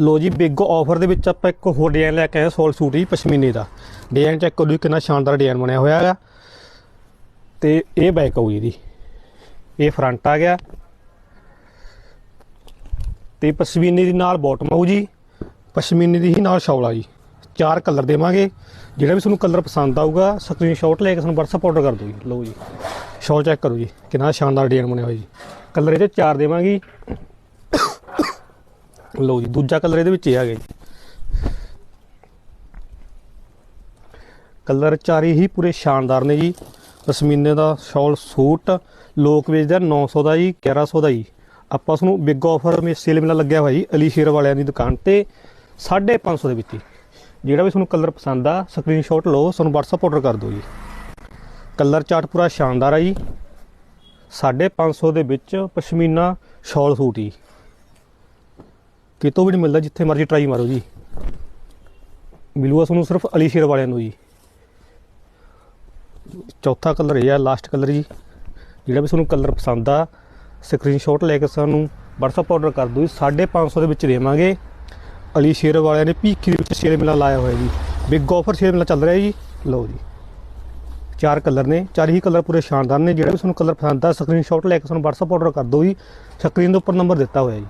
ਲੋ ਜੀ big offer ਦੇ ਵਿੱਚ ਆਪਾਂ ਇੱਕ ਹੋਰ ਡਿਜ਼ਾਈਨ ਲੈ ਕੇ ਆਏ ਸੋਲ ਸੂਟ ਜੀ, ਪਸ਼ਮੀਨੇ ਦਾ। ਡਿਜ਼ਾਈਨ ਚੈੱਕ ਕਰੋ ਜੀ, ਕਿੰਨਾ ਸ਼ਾਨਦਾਰ ਡਿਜ਼ਾਈਨ ਬਣਿਆ ਹੋਇਆ ਹੈਗਾ। ਤੇ ਇਹ ਬੈਕ ਆਊ ਜੀ ਇਹਦੀ। ਇਹ ਫਰੰਟ ਆ ਗਿਆ। ਤੇ ਪਸ਼ਮੀਨੇ ਦੀ ਨਾਲ ਬਾਟਮ ਆਊ ਜੀ। ਪਸ਼ਮੀਨੇ ਦੀ ਹੀ ਨਾਲ ਸ਼ੌਲ ਆ ਜੀ। ਚਾਰ ਕਲਰ ਦੇਵਾਂਗੇ। ਜਿਹੜਾ ਵੀ ਤੁਹਾਨੂੰ ਕਲਰ ਪਸੰਦ ਆਊਗਾ ਸਕਰੀਨਸ਼ਾਟ ਲੈ ਕੇ ਸਾਨੂੰ WhatsApp ਆਰਡਰ ਕਰ ਦਿਓ ਜੀ। ਲਓ ਜੀ। ਸ਼ੌਲ ਚੈੱਕ ਕਰੋ ਜੀ, ਕਿੰਨਾ ਸ਼ਾਨਦਾਰ ਡਿਜ਼ਾਈਨ ਬਣਿਆ ਹੋਇਆ ਜੀ। ਕਲਰ ਇਹਦੇ ਚਾਰ ਦੇਵਾਂਗੇ। ਲਓ ਜੀ, ਦੂਜਾ ਕਲਰ ਇਹਦੇ ਵਿੱਚ ਇਹ ਆ ਗਿਆ ਜੀ। ਕਲਰ ਚਾਰੇ ਹੀ ਪੂਰੇ ਸ਼ਾਨਦਾਰ ਨੇ ਜੀ। ਪਸ਼ਮੀਨੇ ਦਾ ਸ਼ਾਲ ਸੂਟ, ਲੋਕ ਵੇਚਦੇ ਆ 900 ਦਾ ਜੀ 1100 ਦਾ ਜੀ। ਆਪਾਂ ਉਸ ਨੂੰ ਬਿਗ ਆਫਰ ਮੇ ਸੇਲ ਮੇਲਾ ਲੱਗਿਆ ਹੋਇਆ ਜੀ ਅਲੀ ਸ਼ੇਰ ਵਾਲਿਆਂ ਦੀ ਦੁਕਾਨ ਤੇ 550 ਦੇ ਵਿੱਚ। ਹੀ ਜਿਹੜਾ ਵੀ ਤੁਹਾਨੂੰ ਕਲਰ ਪਸੰਦ ਆ ਸਕਰੀਨਸ਼ਾਟ ਲਓ, ਸਾਨੂੰ WhatsApp ਆਰਡਰ ਕਰ ਦਿਓ ਜੀ। ਕਲਰ ਚਾਰਟ ਪੂਰਾ ਸ਼ਾਨਦਾਰ ਆ ਜੀ। 550 ਦੇ ਵਿੱਚ ਪਸ਼ਮੀਨਾ ਸ਼ਾਲ ਸੂਟ ਜੀ। ਕਿਤੋਂ ਵੀ ਨਹੀਂ ਮਿਲਦਾ ਜਿੱਥੇ ਮਰਜ਼ੀ ਟਰਾਈ ਮਾਰੋ ਜੀ। ਮਿਲੂਗਾ ਤੁਹਾਨੂੰ ਸਿਰਫ ਅਲੀ ਸ਼ੇਰ ਵਾਲਿਆਂ ਨੂੰ ਜੀ। ਚੌਥਾ ਕਲਰ ਇਹ ਆ ਲਾਸਟ ਕਲਰ ਜੀ। ਜਿਹੜਾ ਵੀ ਤੁਹਾਨੂੰ ਕਲਰ ਪਸੰਦ ਆ ਸਕਰੀਨਸ਼ਾਟ ਲੈ ਕੇ ਸਾਨੂੰ WhatsApp ਆਰਡਰ ਕਰ ਦਿਓ ਜੀ। 550 ਦੇ ਵਿੱਚ ਦੇਵਾਂਗੇ ਅਲੀ ਸ਼ੇਰ ਵਾਲਿਆਂ ਨੇ ਭੀਖੀ ਦੇ ਵਿੱਚ ਸ਼ੇਰ ਮੇਲਾ ਲਾਇਆ ਹੋਇਆ ਜੀ। ਬਿਗ ਆਫਰ ਸ਼ੇਰ ਮੇਲਾ ਚੱਲ ਰਿਹਾ ਜੀ। ਲਓ ਜੀ। ਚਾਰ ਕਲਰ ਨੇ, ਚਾਰ ਹੀ ਕਲਰ ਪੂਰੇ ਸ਼ਾਨਦਾਰ ਨੇ। ਜਿਹੜਾ ਵੀ ਤੁਹਾਨੂੰ ਕਲਰ ਪਸੰਦ ਆ ਸਕਰੀਨਸ਼ਾਟ ਲੈ ਕੇ ਸਾਨੂੰ WhatsApp ਆਰਡਰ ਕਰ ਦਿਓ ਜੀ। ਸਕਰੀਨ ਦੇ ਉੱਪਰ ਨੰਬਰ ਦਿੱਤਾ ਹੋਇਆ ਜੀ।